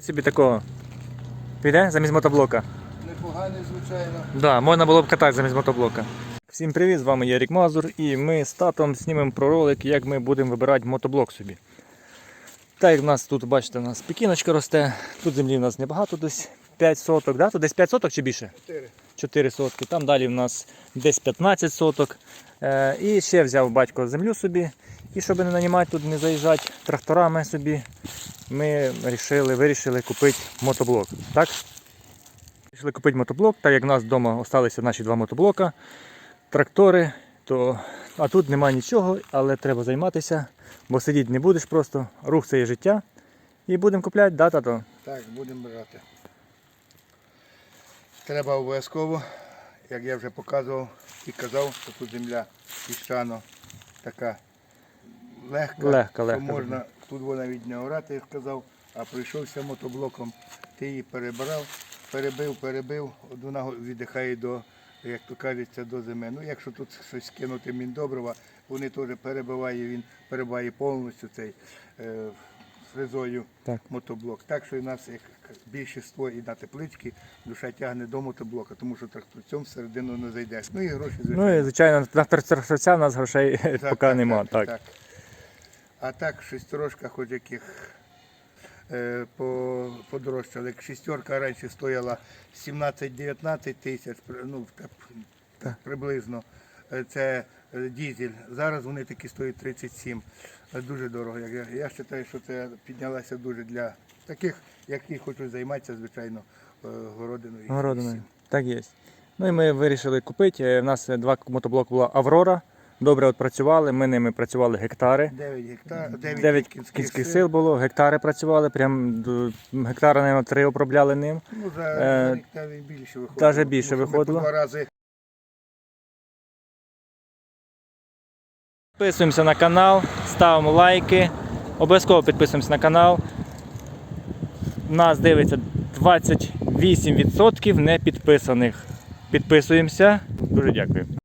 Собі такого. Піде замість мотоблока. Непоганий, звичайно. Да, можна було б катати замість мотоблока. Всім привіт, з вами я Рік Мазур і ми з татом знімемо про ролик, як ми будемо вибирати мотоблок собі. Так як в нас тут, бачите, у нас пікіночка росте, тут землі в нас небагато, десь 5 соток, да? тут десь 5 соток чи більше? Чотири. 4 сотки. Там далі в нас десь 15 соток. Е, і ще взяв батько землю собі. І щоб не нанімати тут, не заїжджати тракторами собі, ми вирішили, вирішили купити мотоблок. Так? Вирішили купити мотоблок, так як в нас вдома залишилися наші два мотоблока, трактори, то а тут немає нічого, але треба займатися, бо сидіти не будеш просто. Рух це є життя. І будемо купляти, да, тато? Так, будемо брати. Треба обов'язково, як я вже показував і казав, що тут земля піщано така легка, Легка, легка можна, тут вона навіть не орати, я сказав, а прийшовся мотоблоком, ти її перебирав, перебив, перебив, вона віддихає до, як то кажеться, до зими. Ну, якщо тут щось кинути міндобрива, вони теж перебиває, він перебиває повністю цей е, фрезою Так. мотоблок. Так що і нас як більшість і на тепличці душа тягне до мотоблока, тому що тракторцем всередину не зайдеш. Ну і гроші Ну і звичайно, на тракторця в нас грошей поки нема. Так. А так, шестерочка, хоч яких е, по, подорожчали. Як шестерка раніше стояла 17-19 тисяч, ну, так, приблизно. Е, Це е, дізель. Зараз вони такі стоять 37. Е, Дуже дорого. Я, я вважаю, що це піднялося дуже для таких, які хочуть займатися, звичайно, городиною. Городиною. Так є. Ну і ми вирішили купити. У нас два мотоблоки була Аврора. Добре працювали. Ми ними працювали гектари. 9 гектар, 9, 9 кінських, кінських сил було, гектари працювали, прям гектара, наверное, три обробляли ним. Ну, за, Е, рік навіть більше виходило. даже більше тому що ми по. Два рази Підписуємося на канал, ставимо лайки, обов'язково підписуємося на канал. Нас дивиться 28% не підписаних. Підписуємося. Дуже дякую.